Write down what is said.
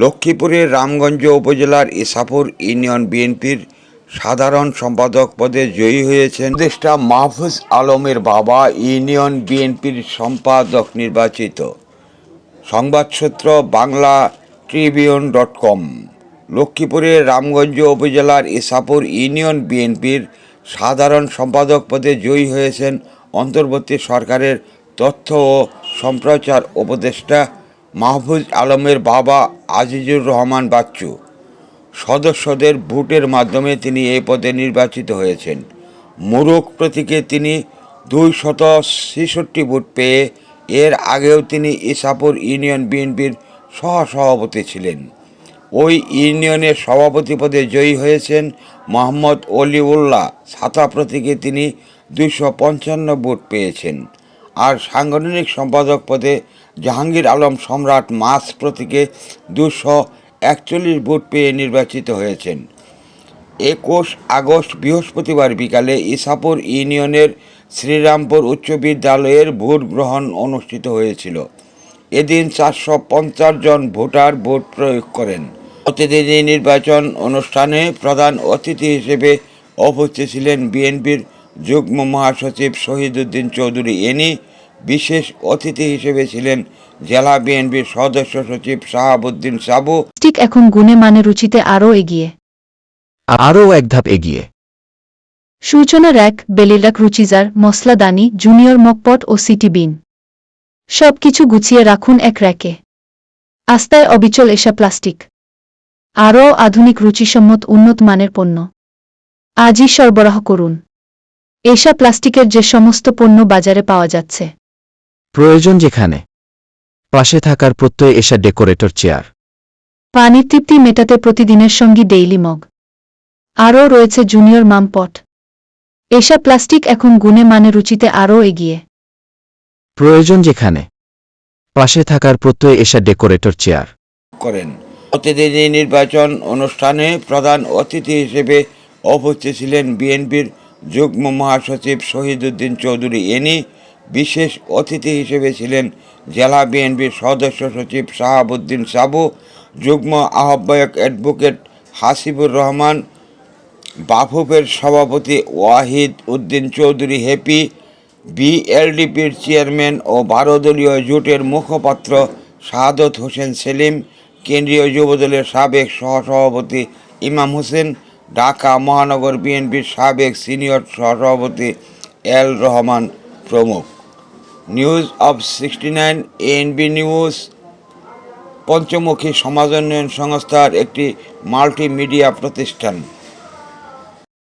লক্ষ্মীপুরের রামগঞ্জ উপজেলার ইসাপুর ইউনিয়ন বিএনপির সাধারণ সম্পাদক পদে জয়ী হয়েছেন উপদেষ্টা মাহফুজ আলমের বাবা ইউনিয়ন বিএনপির সম্পাদক নির্বাচিত। সংবাদসূত্র বাংলা ট্রিবিউন ডট কম। লক্ষ্মীপুরের রামগঞ্জ উপজেলার ইসাপুর ইউনিয়ন বিএনপির সাধারণ সম্পাদক পদে জয়ী হয়েছেন অন্তর্বর্তী সরকারের তথ্য ও সম্প্রচার উপদেষ্টা মাহফুজ আলমের বাবা আজিজুর রহমান বাচ্চু। সদস্যদের ভোটের মাধ্যমে তিনি এই পদে নির্বাচিত হয়েছেন। মুরুক প্রতীকে তিনি দুই শত ছেষট্টি ভোট পেয়ে এর আগেও তিনি ইসাপুর ইউনিয়ন বিএনপির সহসভাপতি ছিলেন। ওই ইউনিয়নের সভাপতি পদে জয়ী হয়েছেন মোহাম্মদ অলিউল্লাহ। ছাতা প্রতীকে তিনি দুইশো পঞ্চান্ন ভোট পেয়েছেন। আর সাংগঠনিক সম্পাদক পদে জাহাঙ্গীর আলম সম্রাট মাস প্রতীকে দুশো একচল্লিশ ভোট পেয়ে নির্বাচিত হয়েছেন। একুশ আগস্ট বৃহস্পতিবার বিকালে ইসাপুর ইউনিয়নের শ্রীরামপুর উচ্চ বিদ্যালয়ের ভোট গ্রহণ অনুষ্ঠিত হয়েছিল। এদিন চারশো পঞ্চাশ জন ভোটার ভোট প্রয়োগ করেন। প্রতিনিধি নির্বাচন অনুষ্ঠানে প্রধান অতিথি হিসেবে উপস্থিত ছিলেন বিএনপির যুগ্ম মহাসচিব শহীদুদ্দিন চৌধুরী। এনি বিশেষ অতিথি হিসেবে ছিলেন জেলা বিএনপির সদস্য সচিব শাহাবুদ্দিন সাবু। ঠিক এখন গুণে মানে রুচিতে আরও এগিয়ে। আরও এক ধাপ এগিয়ে। সূচনা র্যাক বেলিলাক রুচিজার মশলাদানি জুনিয়র মকপট ও সিটি বিন। সব কিছু গুছিয়ে রাখুন এক র্যাকে। আস্তায় অবিচল এসা প্লাস্টিক। আরও আধুনিক রুচিসম্মত উন্নত মানের পণ্য। আজই সরবরাহ করুন। এসা প্লাস্টিকের যে সমস্ত পণ্য বাজারে পাওয়া যাচ্ছে। প্রয়োজন যেখানে। পাশে থাকার প্রত্যয় এসা ডেকোরেটর চেয়ার। পানির তৃপ্তি মেটাতে প্রতিদিনের সঙ্গী ডেইলি মগ। আরও রয়েছে জুনিয়র মামপট। এসা প্লাস্টিক এখন গুণে মানে রুচিতে আরও এগিয়ে। প্রয়োজন যেখানে। পাশে থাকার প্রত্যয় এসা ডেকোরেটর চেয়ার। করেন। প্রতিনিধি নির্বাচন অনুষ্ঠানে প্রধান অতিথি হিসেবে উপস্থিত ছিলেন বিএনপির যুগ্ম মহাসচিব শহীদুদ্দিন চৌধুরী। এনি বিশেষ অতিথি হিসেবে ছিলেন জেলা বিএনপির সদস্য সচিব শাহাবুদ্দিন সাবু, যুগ্ম আহ্বায়ক অ্যাডভোকেট হাসিবুর রহমান, বাফুফের সভাপতি ওয়াহিদ উদ্দিন চৌধুরী হেপি, বিএলডিপির চেয়ারম্যান ও বারো দলীয় জোটের মুখপাত্র শাহাদত হোসেন সেলিম, কেন্দ্রীয় যুবদলের সাবেক সহসভাপতি ইমাম হোসেন, ঢাকা মহানগর বিএনপির সাবেক সিনিয়র সহসভাপতি এল রহমান প্রমুখ। News of sixty nine ANB news পঞ্চমুখী সমাজ উন্নয়ন সংস্থার একটি মাল্টিমিডিয়া প্রতিষ্ঠান।